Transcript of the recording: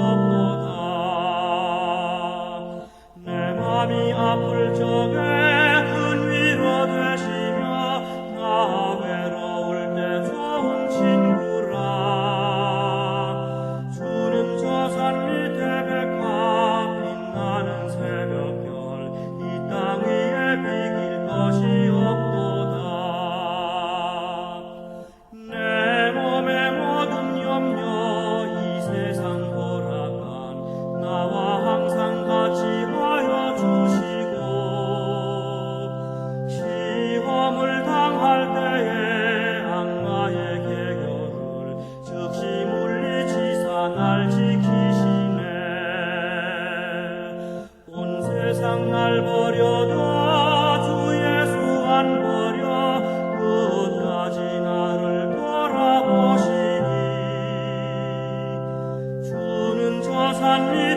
없도다 내 맘이 아플 적에 날 지키시네 온 세상 날 버려도 주 예수 안 버려 끝까지 나를 돌아보시니 주는 저산 밑에